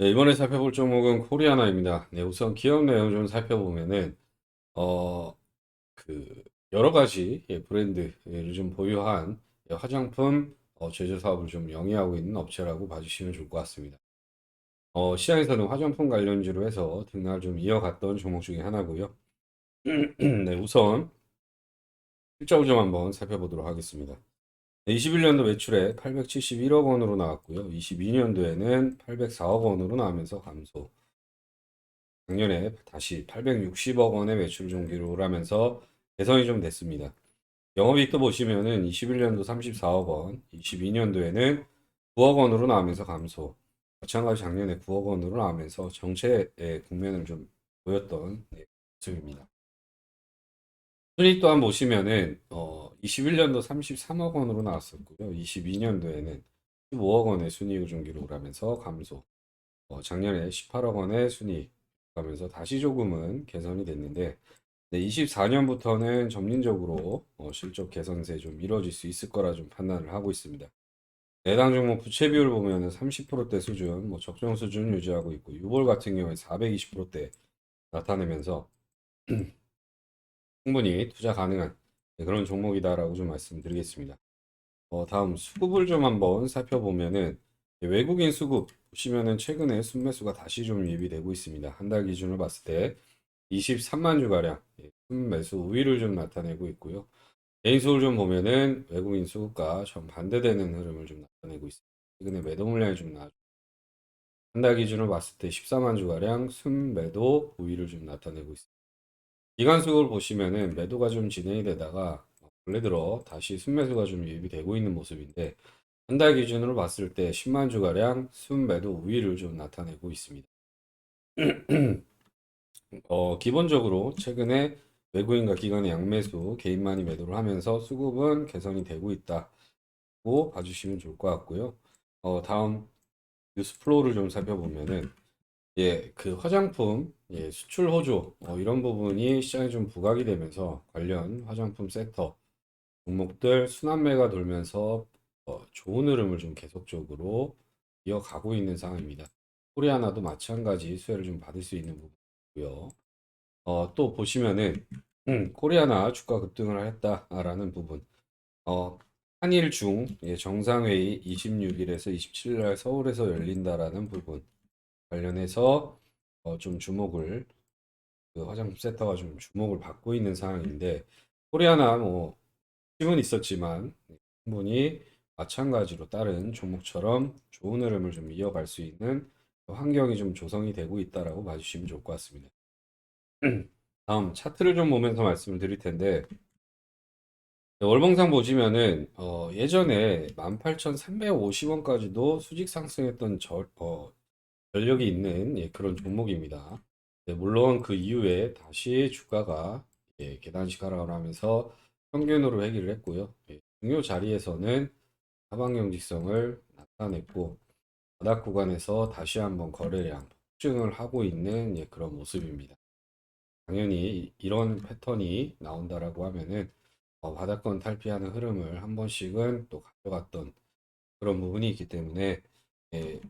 네, 이번에 살펴볼 종목은 코리아나입니다. 네, 우선 기업 내용 좀 살펴보면은 어, 그 여러 가지 예, 브랜드를 좀 보유한 예, 화장품 어, 제조 사업을 좀 영위하고 있는 업체라고 봐주시면 좋을 것 같습니다. 어, 시장에서는 화장품 관련주로 해서 등락을 좀 이어갔던 종목 중에 하나고요. 네, 우선 실적을 좀 한번 살펴보도록 하겠습니다. 21년도 매출에 871억 원으로 나왔고요. 22년도에는 804억 원으로 나오면서 감소. 작년에 다시 860억 원의 매출 좀 기록하면서 개선이 좀 됐습니다. 영업이익도 보시면은 21년도 34억 원, 22년도에는 9억 원으로 나오면서 감소. 마찬가지 작년에 9억 원으로 나오면서 정체의 국면을 좀 보였던 네, 모습입니다. 순이익 또한 보시면은 어 21년도 33억 원으로 나왔었고요. 22년도에는 15억 원의 순이익을 좀 기록을 하면서 감소. 어, 작년에 18억 원의 순이익 가면서 다시 조금은 개선이 됐는데 네, 24년부터는 점진적으로 어, 실적 개선세 좀 이뤄질 수 있을 거라 좀 판단을 하고 있습니다. 내당 종목 부채 비율 보면은 30%대 수준, 뭐 적정 수준 유지하고 있고 유볼 같은 경우에 420%대 나타내면서 충분히 투자 가능한 네, 그런 종목이다라고 좀 말씀드리겠습니다. 어, 다음 수급을 좀 한번 살펴보면은 외국인 수급 보시면은 최근에 순매수가 다시 좀 예비되고 있습니다. 한 달 기준으로 봤을 때 23만 주가량 예, 순매수 우위를 좀 나타내고 있고요. 개인 수를 좀 보면은 외국인 수급과 전 반대되는 흐름을 좀 나타내고 있습니다. 최근에 매도 물량이 좀 나와 한달 기준으로 봤을 때 14만 주가량 순매도 우위를 좀 나타내고 있습니다. 기간 수급을 보시면은 매도가 좀 진행이 되다가 원래 들어 다시 순매수가 좀 예비되고 있는 모습인데 한 달 기준으로 봤을 때 10만 주가량 순매도 우위를 좀 나타내고 있습니다. 어, 기본적으로 최근에 외국인과 기관의 양매수 개인만이 매도를 하면서 수급은 개선이 되고 있다고 봐주시면 좋을 것 같고요. 어, 다음 뉴스 플로우를 좀 살펴보면은 예, 그 화장품 예, 수출 호조 어, 이런 부분이 시장에 좀 부각이 되면서 관련 화장품 섹터 종목들 순환매가 돌면서 어, 좋은 흐름을 좀 계속적으로 이어가고 있는 상황입니다. 코리아나도 마찬가지 수혜를 좀 받을 수 있는 부분이고요. 어, 또 보시면은 음, 코리아나 주가 급등을 했다라는 부분. 어, 한일 중 예, 정상회의 26일에서 27일 날 서울에서 열린다라는 부분 관련해서 어, 좀 주목을 그 화장품 세터가 좀 주목을 받고 있는 상황인데 코리아나 뭐 힘은 있었지만 충분히 마찬가지로 다른 종목처럼 좋은 흐름을 좀 이어갈 수 있는 환경이 좀 조성이 되고 있다라고 봐주시면 좋을 것 같습니다. 다음 차트를 좀 보면서 말씀을 드릴 텐데 네, 월봉상 보시면은 어, 예전에 18,350원까지도 수직 상승했던 저, 어, 전력이 있는 예, 그런 종목입니다. 네, 물론 그 이후에 다시 주가가 예, 계단식 하락을 하면서 평균으로 회귀를 했고요. 예, 중요 자리에서는 하방경직성을 나타냈고 바닥 구간에서 다시 한번 거래량 폭증을 하고 있는 예, 그런 모습입니다. 당연히 이런 패턴이 나온다라고 하면은 어, 바닥권 탈피하는 흐름을 한 번씩은 또 가져갔던 그런 부분이 있기 때문에 예,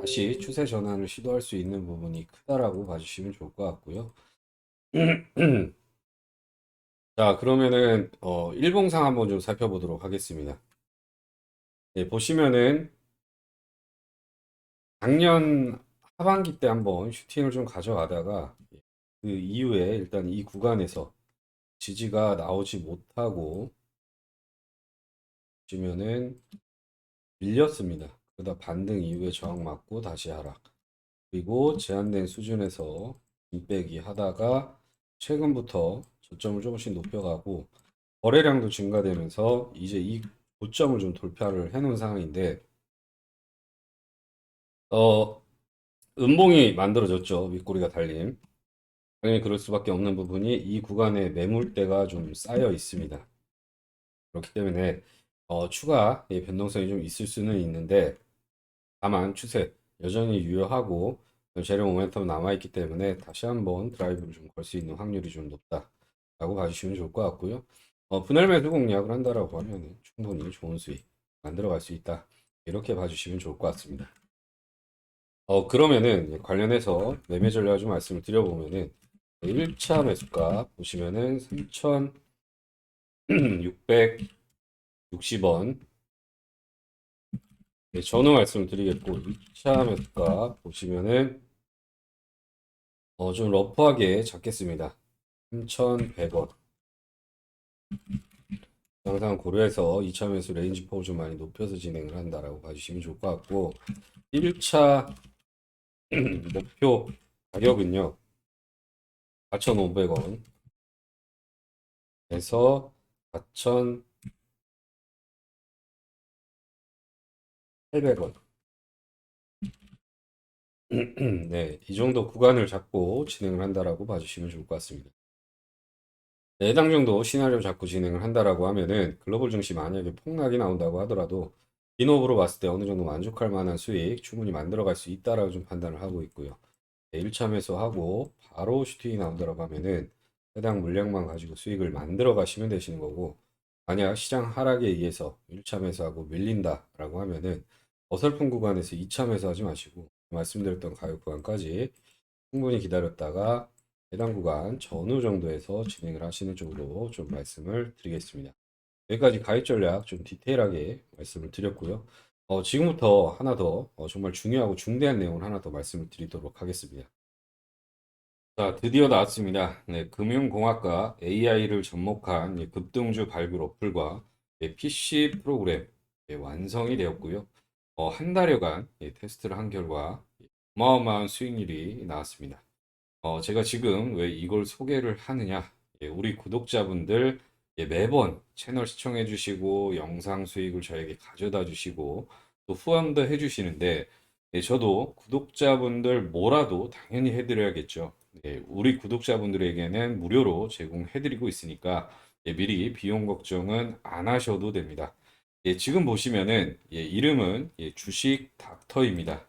다시 추세 전환을 시도할 수 있는 부분이 크다라고 봐주시면 좋을 것 같고요. 자, 그러면은 어, 일봉상 한번 좀 살펴보도록 하겠습니다. 예, 보시면은 작년 하반기 때 한번 슈팅을 좀 가져가다가 그 이후에 일단 이 구간에서 지지가 나오지 못하고 보시면은 밀렸습니다. 그러다 반등 이후에 저항 맞고 다시 하락. 그리고 제한된 수준에서 인빼기 하다가 최근부터 저점을 조금씩 높여가고 거래량도 증가되면서 이제 이 고점을 좀 돌파를 해놓은 상황인데 어 음봉이 만들어졌죠. 윗꼬리가 달린. 당연히 그럴 수밖에 없는 부분이 이 구간에 매물대가 좀 쌓여 있습니다. 그렇기 때문에 어, 추가 예, 변동성이 좀 있을 수는 있는데 다만 추세 여전히 유효하고 재료 모멘텀 남아있기 때문에 다시 한번 드라이브를 좀 걸 수 있는 확률이 좀 높다라고 봐주시면 좋을 것 같고요. 어, 분할 매수 공략을 한다라고 하면 충분히 좋은 수익 만들어갈 수 있다. 이렇게 봐주시면 좋을 것 같습니다. 어, 그러면은 관련해서 매매 전략 좀 말씀을 드려보면은 1차 매수가 보시면은 3,660원 네, 전후 말씀을 드리겠고 2차 매수가 보시면은 어, 좀 러프하게 잡겠습니다. 3,100원 항상 고려해서 2차 매수 레인지 폭을 좀 많이 높여서 진행을 한다라고 봐주시면 좋을 것 같고 1차 목표 가격은요 4,500원 에서 4,800원 네, 이 정도 구간을 잡고 진행을 한다라고 봐주시면 좋을 것 같습니다. 네, 해당 정도 시나리오 잡고 진행을 한다라고 하면은 글로벌 증시 만약에 폭락이 나온다고 하더라도 인업으로 봤을 때 어느 정도 만족할 만한 수익 충분히 만들어갈 수 있다라고 좀 판단을 하고 있고요. 네, 1차 매수하고 바로 슈팅이 나온다라고 하면은 해당 물량만 가지고 수익을 만들어 가시면 되시는 거고 만약 시장 하락에 의해서 1차 매수하고 밀린다라고 하면은 어설픈 구간에서 2차 매수하지 마시고 말씀드렸던 가격 구간까지 충분히 기다렸다가 해당 구간 전후 정도에서 진행을 하시는 쪽으로 좀 말씀을 드리겠습니다. 여기까지 가입 전략 좀 디테일하게 말씀을 드렸고요. 어, 지금부터 하나 더 어, 정말 중요하고 중대한 내용을 하나 더 말씀을 드리도록 하겠습니다. 자, 드디어 나왔습니다. 네, 금융공학과 AI를 접목한 예, 급등주 발굴 어플과 예, PC 프로그램 예, 완성이 되었고요. 어, 한 달여간 예, 테스트를 한 결과 예, 어마어마한 수익률이 나왔습니다. 어, 제가 지금 왜 이걸 소개를 하느냐? 예, 우리 구독자분들 예, 매번 채널 시청해 주시고 영상 수익을 저에게 가져다 주시고 또 후원도 해 주시는데 예, 저도 구독자분들 뭐라도 당연히 해드려야겠죠. 예, 우리 구독자분들에게는 무료로 제공해드리고 있으니까 예, 미리 비용 걱정은 안 하셔도 됩니다. 예, 지금 보시면은 예, 이름은 예, 주식 닥터입니다.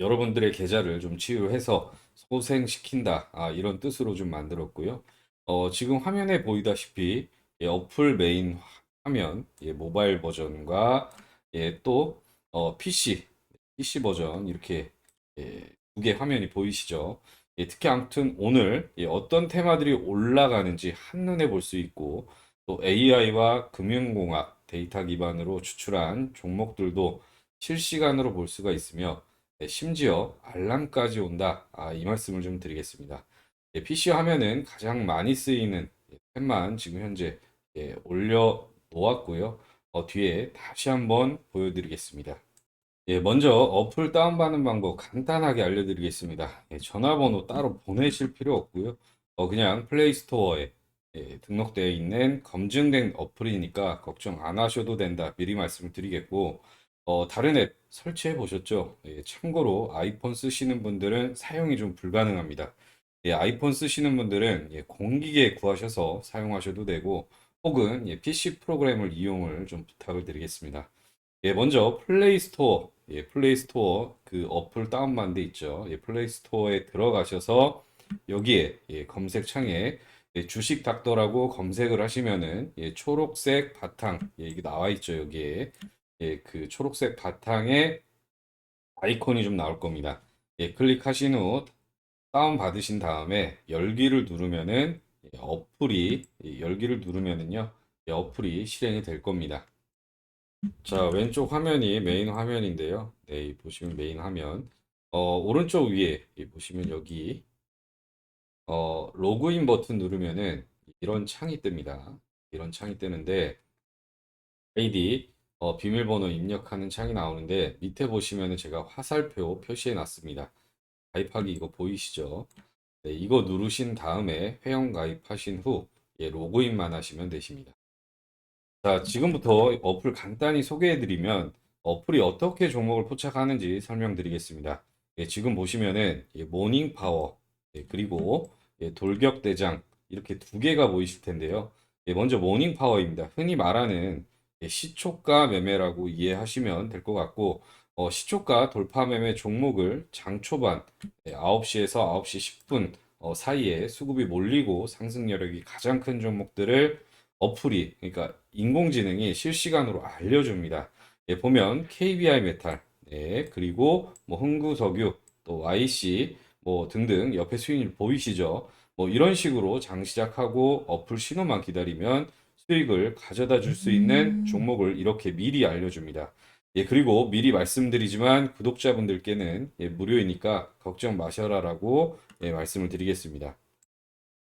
여러분들의 계좌를 좀 치유해서 소생시킨다. 아, 이런 뜻으로 좀 만들었고요. 어, 지금 화면에 보이다시피 예, 어플 메인 화면, 예, 모바일 버전과 예, 또 어, PC, PC 버전 이렇게 예, 두 개 화면이 보이시죠? 예, 특히 아무튼 오늘 예, 어떤 테마들이 올라가는지 한눈에 볼 수 있고 또 AI와 금융공학 데이터 기반으로 추출한 종목들도 실시간으로 볼 수가 있으며 네, 심지어 알람까지 온다. 아, 이 말씀을 좀 드리겠습니다. 예, PC 화면은 가장 많이 쓰이는 예, 탭만 지금 현재 예, 올려 놓았고요. 어, 뒤에 다시 한번 보여드리겠습니다. 예, 먼저 어플 다운받는 방법 간단하게 알려드리겠습니다. 예, 전화번호 따로 보내실 필요 없고요. 어, 그냥 플레이스토어에 예, 등록되어 있는 검증된 어플이니까 걱정 안 하셔도 된다. 미리 말씀을 드리겠고, 어, 다른 앱 설치해 보셨죠? 예, 참고로 아이폰 쓰시는 분들은 사용이 좀 불가능합니다. 예, 아이폰 쓰시는 분들은 예, 공기계 구하셔서 사용하셔도 되고, 혹은 예, PC 프로그램을 이용을 좀 부탁을 드리겠습니다. 예, 먼저 플레이 스토어, 예, 플레이 스토어 그 어플 다운받은 데 있죠. 예, 플레이 스토어에 들어가셔서 여기에 예, 검색창에 예, 주식 닥터라고 검색을 하시면은 예, 초록색 바탕 예, 이게 나와 있죠 여기에 예, 그 초록색 바탕에 아이콘이 좀 나올 겁니다. 예, 클릭하신 후 다운 받으신 다음에 열기를 누르면은 예, 어플이 예, 열기를 누르면은요 예, 어플이 실행이 될 겁니다. 자, 왼쪽 화면이 메인 화면인데요. 네, 이 보시면 메인 화면. 어, 오른쪽 위에 이 보시면 여기 어, 로그인 버튼 누르면은 이런 창이 뜹니다. 이런 창이 뜨는데 아이디 어, 비밀번호 입력하는 창이 나오는데 밑에 보시면은 제가 화살표 표시해 놨습니다. 가입하기 이거 보이시죠? 네, 이거 누르신 다음에 회원 가입하신 후 예, 로그인만 하시면 되십니다. 자, 지금부터 어플 간단히 소개해 드리면 어플이 어떻게 종목을 포착하는지 설명드리겠습니다. 예, 지금 보시면은 예, 모닝 파워 예, 그리고 예, 돌격 대장 이렇게 두 개가 보이실 텐데요. 예, 먼저 모닝 파워입니다. 흔히 말하는 예, 시초가 매매라고 이해하시면 될 것 같고 어, 시초가 돌파 매매 종목을 장 초반 예, 9시에서 9시 10분 어, 사이에 수급이 몰리고 상승 여력이 가장 큰 종목들을 어플이 그러니까 인공지능이 실시간으로 알려줍니다. 예, 보면 KBI 메탈 네, 그리고 뭐 흥구석유, 또 YC, 뭐 등등 옆에 수익률 보이시죠? 뭐 이런 식으로 장 시작하고 어플 신호만 기다리면 수익을 가져다 줄 수 있는 종목을 이렇게 미리 알려줍니다. 예, 그리고 미리 말씀드리지만 구독자분들께는 예, 무료이니까 걱정 마셔라라고 예, 말씀을 드리겠습니다.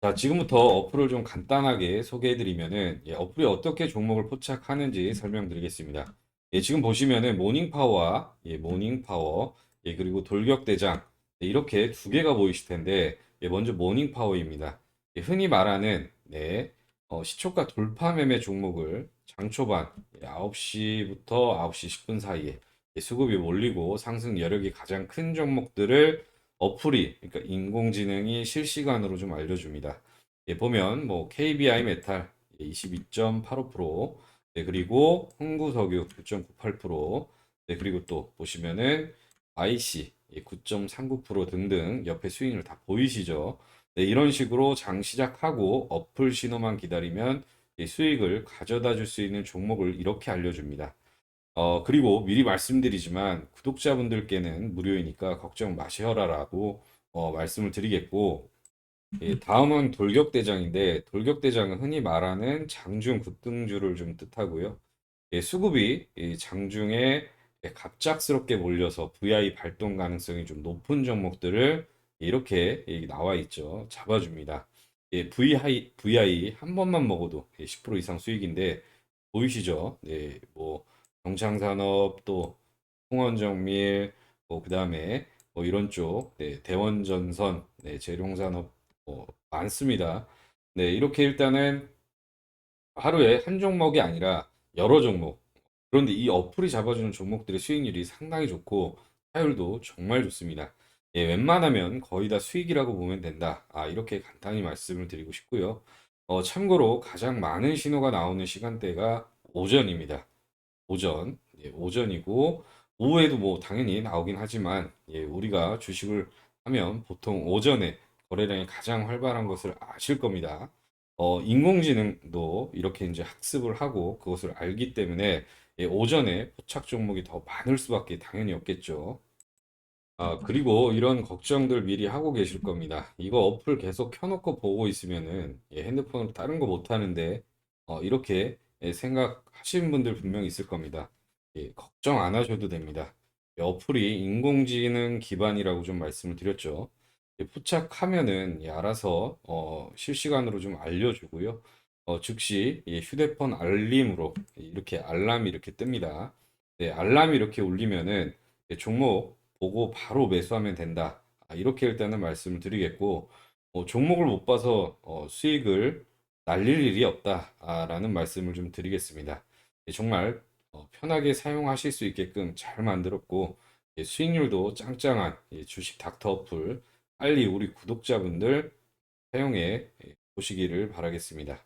자, 지금부터 어플을 좀 간단하게 소개해드리면은 예, 어플이 어떻게 종목을 포착하는지 설명드리겠습니다. 예, 지금 보시면은 모닝파워와 예, 모닝파워 예, 그리고 돌격대장 네, 이렇게 두 개가 보이실 텐데 예, 먼저 모닝 파워입니다. 예, 흔히 말하는 네, 어, 시초가 돌파 매매 종목을 장 초반 예, 9시부터 9시 10분 사이에 예, 수급이 몰리고 상승 여력이 가장 큰 종목들을 어플이 그러니까 인공지능이 실시간으로 좀 알려줍니다. 예, 보면 뭐 KBI 메탈 22.85%, 네, 그리고 흥구석유 9.98%, 네, 그리고 또 보시면은 IC 9.39% 등등 옆에 스윙을 다 보이시죠? 네, 이런 식으로 장 시작하고 어플 신호만 기다리면 이 수익을 가져다 줄 수 있는 종목을 이렇게 알려줍니다. 어, 그리고 미리 말씀드리지만 구독자분들께는 무료이니까 걱정 마셔라라고 어, 말씀을 드리겠고, 예, 다음은 돌격대장인데, 돌격대장은 흔히 말하는 장중 급등주를 좀 뜻하고요. 예, 수급이 이 장중에 예, 갑작스럽게 몰려서 VI 발동 가능성이 좀 높은 종목들을 이렇게 예, 나와 있죠. 잡아줍니다. 예, VI, VI 한 번만 먹어도 예, 10% 이상 수익인데, 보이시죠? 네, 뭐, 경창산업 또 홍원정밀 뭐 그다음에 뭐 이런 쪽 네, 대원전선 네, 재룡산업 뭐 많습니다. 네, 이렇게 일단은 하루에 한 종목이 아니라 여러 종목. 그런데 이 어플이 잡아주는 종목들의 수익률이 상당히 좋고 타율도 정말 좋습니다. 예, 웬만하면 거의 다 수익이라고 보면 된다. 아, 이렇게 간단히 말씀을 드리고 싶고요. 어, 참고로 가장 많은 신호가 나오는 시간대가 오전입니다. 오전, 예, 오전이고 오후에도 뭐 당연히 나오긴 하지만 예, 우리가 주식을 하면 보통 오전에 거래량이 가장 활발한 것을 아실 겁니다. 어, 인공지능도 이렇게 이제 학습을 하고 그것을 알기 때문에 예, 오전에 포착 종목이 더 많을 수밖에 당연히 없겠죠. 아, 그리고 이런 걱정들 미리 하고 계실 겁니다. 이거 어플 계속 켜놓고 보고 있으면은 예, 핸드폰으로 다른 거 못 하는데 어, 이렇게 예, 생각하시는 분들 분명히 있을 겁니다. 예, 걱정 안 하셔도 됩니다. 예, 어플이 인공지능 기반이라고 좀 말씀을 드렸죠. 예, 포착하면은 예, 알아서 어, 실시간으로 좀 알려주고요. 어, 즉시 예, 휴대폰 알림으로 이렇게 알람이 이렇게 뜹니다. 네, 알람이 이렇게 울리면은 예, 종목 보고 바로 매수하면 된다. 아, 이렇게 일단은 말씀을 드리겠고, 어, 종목을 못 봐서 어, 수익을 날릴 일이 없다라는 말씀을 좀 드리겠습니다. 예, 정말 어, 편하게 사용하실 수 있게끔 잘 만들었고, 예, 수익률도 짱짱한 예, 주식 닥터 어플 빨리 우리 구독자분들 사용해 예, 보시기를 바라겠습니다.